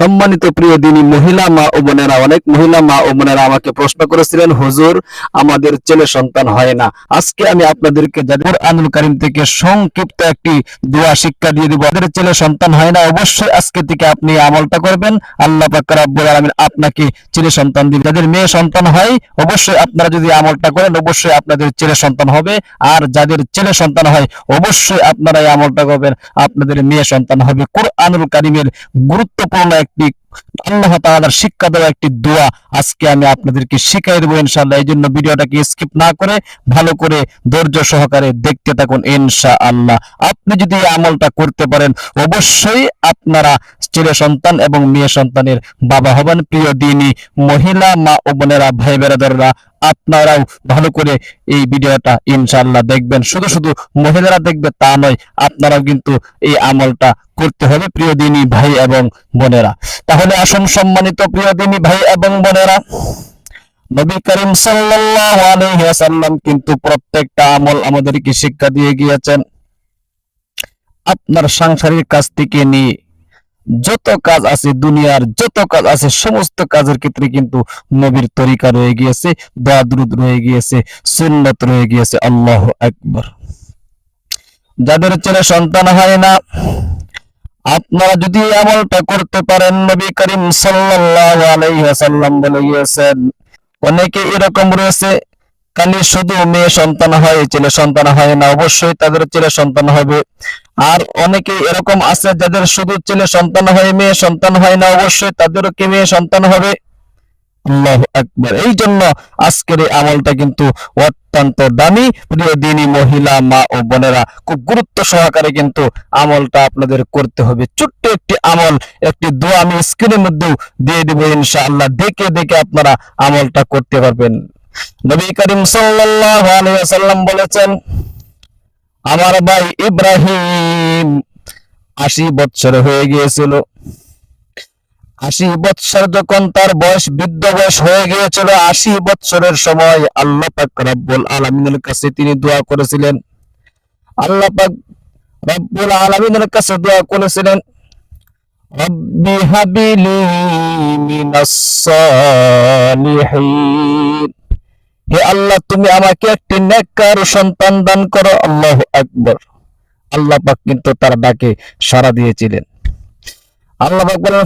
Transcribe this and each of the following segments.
সম্মানিত প্রিয় দিনী মহিলা মা ও বোনেরা, অনেক মহিলা মা ও বোনেরা আমাকে প্রশ্ন করেছিলেন, হুজুর, আমাদের ছেলে সন্তান হয় না। আজকে আমি আপনাদেরকে যাদের আনুল কারিম থেকে সংক্ষিপ্ত একটি দোয়া শিক্ষা দিয়ে দিব। যাদের ছেলে সন্তান হয় না, অবশ্যই আজকে থেকে আপনি আমলটা করবেন। আল্লাহ পাক রাব্বুল আলামিন আপনাকে ছেলে সন্তান দিবে যাদের মেয়ে সন্তান হয়, অবশ্যই আপনারা যদি আমলটা করেন, অবশ্যই আপনাদের ছেলে সন্তান হবে। আর যাদের ছেলে সন্তান হয়, অবশ্যই আপনারা এই আমলটা করবেন। আপনাদের মেয়ে সন্তান হবে। কোরআনুল কারিমের গুরুত্বপূর্ণ একটি আল্লাহ তাআলার শিক্ষা দেওয়া একটি দোয়া আজকে আমি আপনাদেরকে শিখাই দেবো ইনশাআল্লাহ। এই জন্য ভিডিওটাকে স্কিপ না করে ভালো করে ধৈর্য সহকারে দেখতে থাকুন ইনশাআল্লাহ। আপনি যদি এই আমলটা করতে পারেন, অবশ্যই আপনারা ছেলে সন্তান এবং মেয়ে সন্তানের বাবা হবেন। প্রিয় দিনী মহিলা, মা ও বোনেরা, ভাই বেরাদাররা, আপনারাও ভালো করে এই ভিডিওটা ইনশাআল্লাহ দেখবেন। শুধু শুধু মহিলারা দেখবে তা নয়, আপনারাও কিন্তু এই আমলটা করতে হবে, প্রিয় দিনই ভাই এবং বোনেরা। তাহলে আসুন সম্মানিত প্রিয় দিনী ভাই এবং বোনেরা, নবী করিম ওয়াসাল্লাম কিন্তু প্রত্যেকটা আমল আমাদেরকে শিক্ষা দিয়ে গিয়েছেন। আপনার সাংসারিক কাজ থেকে নিয়ে যত কাজ আছে দুনিয়ার, যত কাজ আছে সমস্ত কাজের ক্ষেত্রে কিন্তু নবীর তরিকা রয়ে গিয়েছে, দোয়া দুরুদ রয়ে গিয়েছে, সুন্নত রয়ে গিয়েছে। আল্লাহ আকবার। যাদের ছেলে সন্তান হয় না আপনারা যদি আমলটা করতে পারেন, নবী করিম সাল্লাল্লাহু বলে গিয়েছেন, অনেকে এরকম রয়েছে, খালি শুধু মেয়ে সন্তান হয়, ছেলে সন্তান হয় না, অবশ্যই তাদের ছেলে সন্তান হবে। আর অনেকে এরকম আছে, যাদের শুধু ছেলে সন্তান হয়, মেয়ে সন্তান হয় না, অবশ্যই তাদেরও কি মেয়ে সন্তান হবে? আল্লাহ আকবার। এই জন্য আজকের এই আমলটা কিন্তু অত্যন্ত দামি। প্রিয় দিনী মহিলা, মা ও বোনেরা, খুব গুরুত্ব সহকারে কিন্তু আমলটা আপনাদের করতে হবে। ছোট্ট একটি আমল, একটি দোয়া আমি স্ক্রিনের মধ্যেও দিয়ে দেবো ইনশাআল্লাহ। দেখে দেখে আপনারা আমলটা করতে পারবেন। নবী করিম বলেছেন, আমার ভাই ইব্রাহিম আশি বছর হয়ে গিয়েছিল। আশি বৎসর যখন তার বয়স বৃদ্ধ বয়স হয়ে গিয়েছিল, আশি বৎসরের সময় আল্লাহ পাক রব্বুল আলমিনের কাছে তিনি দোয়া করেছিলেন। আল্লাহ পাক রব্বুল আলমিনের কাছে দোয়া করেছিলেন, রব্বি হাবিলি মিনাস সালিহিন। হে আল্লাহ, তুমি আমাকে একটি নেককার সন্তান দান করো, আল্লাহ আকবর। আল্লাহ পাক কিন্তু তার ডাকে সাড়া দিয়েছিলেন। আল্লাহ বলেন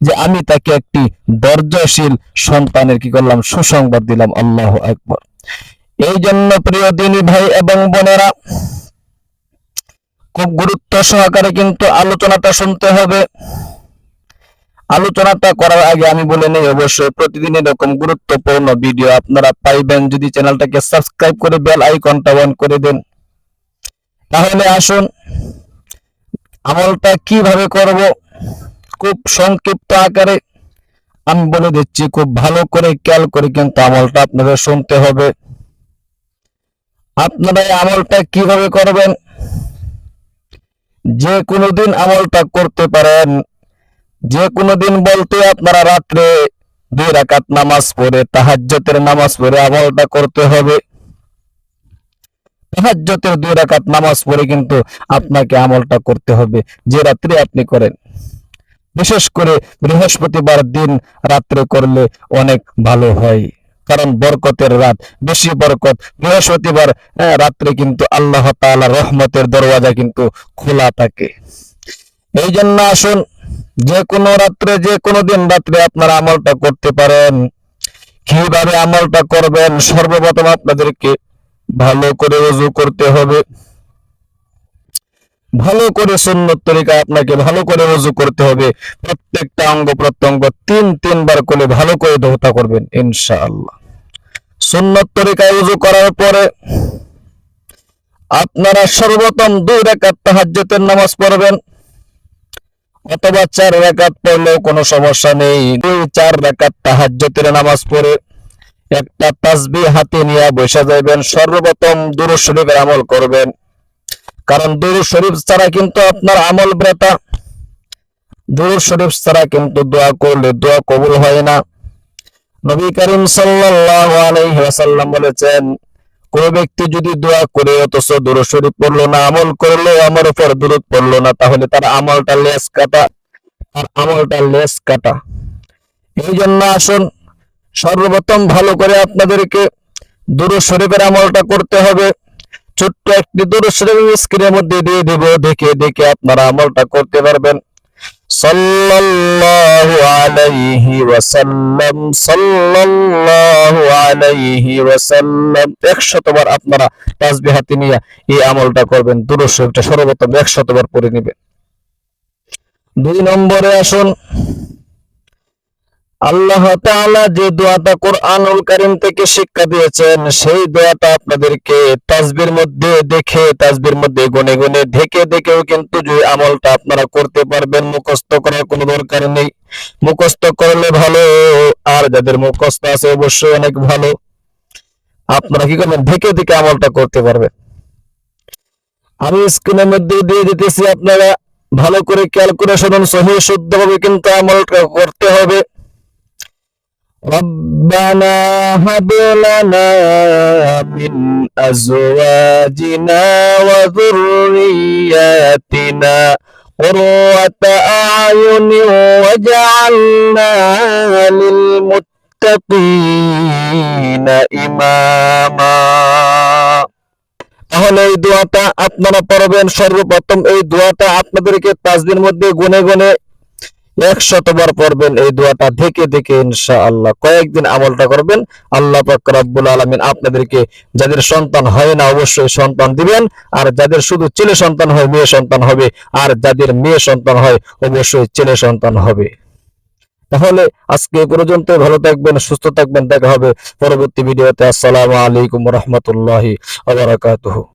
যে আমি তাকে একটি ধৈর্যশীল সন্তানের কি করলাম? সুসংবাদ দিলাম, আল্লাহ আকবর। এই জন্য প্রিয় দিনী ভাই এবং বোনেরা, খুব গুরুত্ব সহকারে কিন্তু আলোচনাটা শুনতে হবে। আলোচনাটা করার আগে আমি বলে নেই, অবশ্যই প্রতিদিন এরকম গুরুত্বপূর্ণ ভিডিও আপনারা পাইবেন। যদি চ্যানেলটাকে সাবস্ক্রাইব করে বেল আইকনটা অন করে দেন। তাহলে আসুন, আমলটা কীভাবে করব? খুব সংক্ষিপ্ত আকারে আমি বলে দিচ্ছি, খুব ভালো করে খেয়াল করে কিন্তু আমলটা আপনাদের শুনতে হবে। আপনারা আমলটা কীভাবে করবেন? যে কোনো দিন আমলটা করতে পারেন। যে কোনো দিন বলতে আপনারা রাত্রে দুই রাকাত নামাজ পড়ে তাহাজ্জতের নামাজ পড়ে, আমলটা করতে হবে। তাহাজ্জতের দুই রাকাত নামাজ পড়ে কিন্তু আপনাকে আমলটা করতে হবে, যে রাত্রে আপনি করেন। বিশেষ করে বৃহস্পতিবার দিন রাত্রে করলে অনেক ভালো হয়, কারণ বরকতের রাত, বেশি বরকত। বৃহস্পতিবার রাত্রে কিন্তু আল্লাহ তাআলা রহমতের দরওয়াজা কিন্তু খোলা থাকে। এই জন্য আসুন যে কোনো রাত্রে, যে কোনো দিন রাত্রে আপনারা আমলটা করতে পারেন। কীভাবে আমলটা করবেন, সর্বপ্রথম আপনাদেরকে ভালো করে ওযু করতে হবে। ভালো করে সুন্নত তরিকা আপনাকে ভালো করে ওযু করতে হবে। প্রত্যেকটা অঙ্গ প্রত্যঙ্গ তিন, তিনবার করে ভালো করে ধোতা করবেন, ইনশাআল্লাহ। সুন্নত তরিকায় ওযু করার পরে আপনারা সর্বপ্রথম দুই রাকাত তাহাজ্জুদের নামাজ পড়বেন। অথবা চার রাকাত পড়লেও কোনো সমস্যা নেই। দুই, চার রাকাত তাহাজ্জুদের নামাজ পড়ে একটা তাসবিহ হাতে নিয়ে বসে যাইবেন, সর্বপ্রথম দুরূদ শরীফের আমল করবেন। কারণ দুরু শরীফ ছাড়া কিন্তু আপনার আমল ব্রেতা দুরু শরীফ ছাড়া কিন্তু দোয়া করলে দোয়া কবুল হয় না। নবী করিম সাল্লাল্লাহু আলাইহি বলেছেন কোন ব্যক্তি যদি দোয়া করে, অথচ দূর শরীফ পড়ল না, আমল করল আমার উপর দূরত পড়ল না, তাহলে তার আমলটা লেস কাটা, তার আমলটা লেস কাটা। এই জন্য আসুন, সর্বপ্রথম ভালো করে আপনাদেরকে দূর শরীফের আমলটা করতে হবে। ছোট্ট একটি দূর শরীফ স্ক্রিনের মধ্যে দিয়ে দেব, দেখে দেখে আপনারা আমলটা করতে পারবেন। সাল্লাল্লাহু আলাইহি ওয়াসাল্লাম, সাল্লাল্লাহু আলাইহি ওয়াসাল্লাম 100 বার আপনারা তাসবিহ নিয়ে এই আমলটা করবেন, দুরূদ শরীফটা সর্বপ্রথম 100 বার পড়ে নেবেন। দুই নম্বরে আসুন। আল্লাহ তাআলা যে দোয়াটা কোরআনুল কারীম থেকে শিক্ষা দিয়েছেন, সেই দোয়াটা আপনাদেরকে তাসবির মধ্যে দেখে, তাসবির মধ্যে গুনে গুনে ঢেকে দেখেও কিন্তু যে আমলটা আপনারা করতে পারবেন, মুখস্থ করার কোনো দরকার নেই। মুখস্থ করলে ভালো, আর যাদের মুখস্থ আছে অবশ্যই অনেক ভালো। আপনারা কি করবেন? ঢেকে দেখে আমলটা করতে পারবেন। আমি স্ক্রিনের মধ্যে দিয়ে দিতেছি, আপনারা ভালো করে ক্যালকুলেশন সহি, শুদ্ধভাবে কিন্তু আমলটা করতে হবে। ربنا هب لنا من أزواجنا وذرياتنا قرة أعين واجعلنا للمتقين إماما তাহলে এই দোয়াটা আপনারা পড়বেন সর্বপ্রথম এই দোয়াটা আপনাদেরকে তাজদিন মধ্যে গুনে গুনে একশত বার পড়বেন এই দোয়াটা দেখে দেখে ইনশাআল্লাহ। কয়েকদিন আমলটা করবেন, আল্লাহ পাক আলামিন আপনাদেরকে, যাদের সন্তান হয় না অবশ্যই সন্তান দিবেন, আর যাদের শুধু ছেলে সন্তান হয়, মেয়ে সন্তান হবে, আর যাদের মেয়ে সন্তান হয়, অবশ্যই ছেলে সন্তান হবে। তাহলে আজকে পর্যন্ত, ভালো থাকবেন, সুস্থ থাকবেন, দেখা হবে পরবর্তী ভিডিওতে। আসসালামু আলাইকুম রহমতুল্লাহি